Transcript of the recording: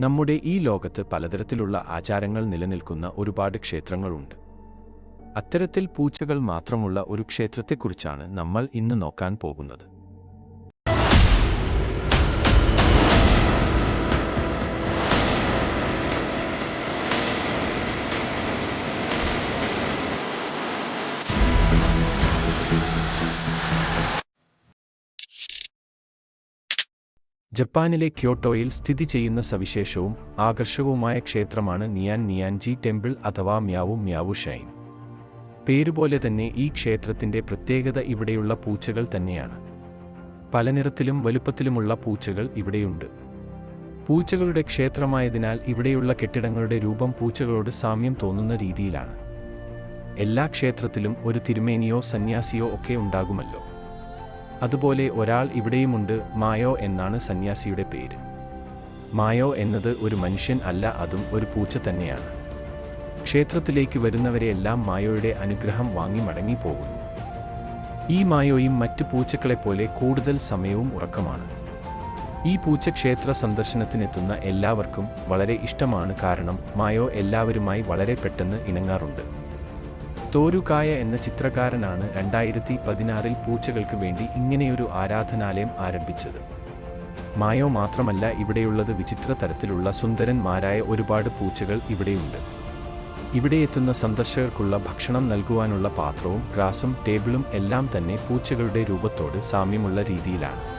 നമ്മുടെ ഈ ലോകത്ത് പലതരത്തിലുള്ള ആചാരങ്ങൾ നിലനിൽക്കുന്ന ഒരുപാട് ക്ഷേത്രങ്ങളുണ്ട്. അത്തരത്തിൽ പൂച്ചകൾ മാത്രമുള്ള ഒരു ക്ഷേത്രത്തെക്കുറിച്ചാണ് നമ്മൾ ഇന്ന് നോക്കാൻ പോകുന്നത്. ജപ്പാനിലെ ക്യോട്ടോയിൽ സ്ഥിതി ചെയ്യുന്ന സവിശേഷവും ആകർഷകവുമായ ക്ഷേത്രമാണ് നിയാൻ നിയാൻജി ടെമ്പിൾ അഥവാ മ്യാവു മ്യാവു ഷൈൻ. പേരുപോലെ തന്നെ ഈ ക്ഷേത്രത്തിന്റെ പ്രത്യേകത ഇവിടെയുള്ള പൂച്ചകൾ തന്നെയാണ്. പല നിറത്തിലും വലുപ്പത്തിലുമുള്ള പൂച്ചകൾ ഇവിടെയുണ്ട്. പൂച്ചകളുടെ ക്ഷേത്രമായതിനാൽ ഇവിടെയുള്ള കെട്ടിടങ്ങളുടെ രൂപം പൂച്ചകളോട് സാമ്യം തോന്നുന്ന രീതിയിലാണ്. എല്ലാ ക്ഷേത്രത്തിലും ഒരു തിരുമേനിയോ സന്യാസിയോ ഒക്കെ ഉണ്ടാകുമല്ലോ. അതുപോലെ ഒരാൾ ഇവിടെയുമുണ്ട് മായോ എന്നാണ് സന്യാസിയുടെ പേര്. മായോ എന്നത് ഒരു മനുഷ്യൻ അല്ല അതും ഒരു പൂച്ച തന്നെയാണ്. ക്ഷേത്രത്തിലേക്ക് വരുന്നവരെയെല്ലാം മായോയുടെ അനുഗ്രഹം വാങ്ങി മടങ്ങിപ്പോകുന്നു. ഈ മായോയും മറ്റ് പൂച്ചകളെപ്പോലെ കൂടുതൽ സമയവും ഉറക്കമാണ്. ഈ പൂച്ച ക്ഷേത്ര സന്ദർശനത്തിനെത്തുന്ന എല്ലാവർക്കും വളരെ ഇഷ്ടമാണ് കാരണം മായോ എല്ലാവരുമായി വളരെ പെട്ടെന്ന് ഇണങ്ങാറുണ്ട്. തോരുകായ എന്ന ചിത്രകാരനാണ് രണ്ടായിരത്തി പതിനാറിൽ പൂച്ചകൾക്ക് വേണ്ടി ഇങ്ങനെയൊരു ആരാധനാലയം ആരംഭിച്ചത്. മായോ മാത്രമല്ല ഇവിടെയുള്ളത് വിചിത്ര തരത്തിലുള്ള സുന്ദരന്മാരായ ഒരുപാട് പൂച്ചകൾ ഇവിടെയുണ്ട്. ഇവിടെ എത്തുന്ന സന്ദർശകർക്കുള്ള ഭക്ഷണം നൽകുവാനുള്ള പാത്രവും ഗ്രാസും ടേബിളും എല്ലാം തന്നെ പൂച്ചകളുടെ രൂപത്തോട് സാമ്യമുള്ള രീതിയിലാണ്.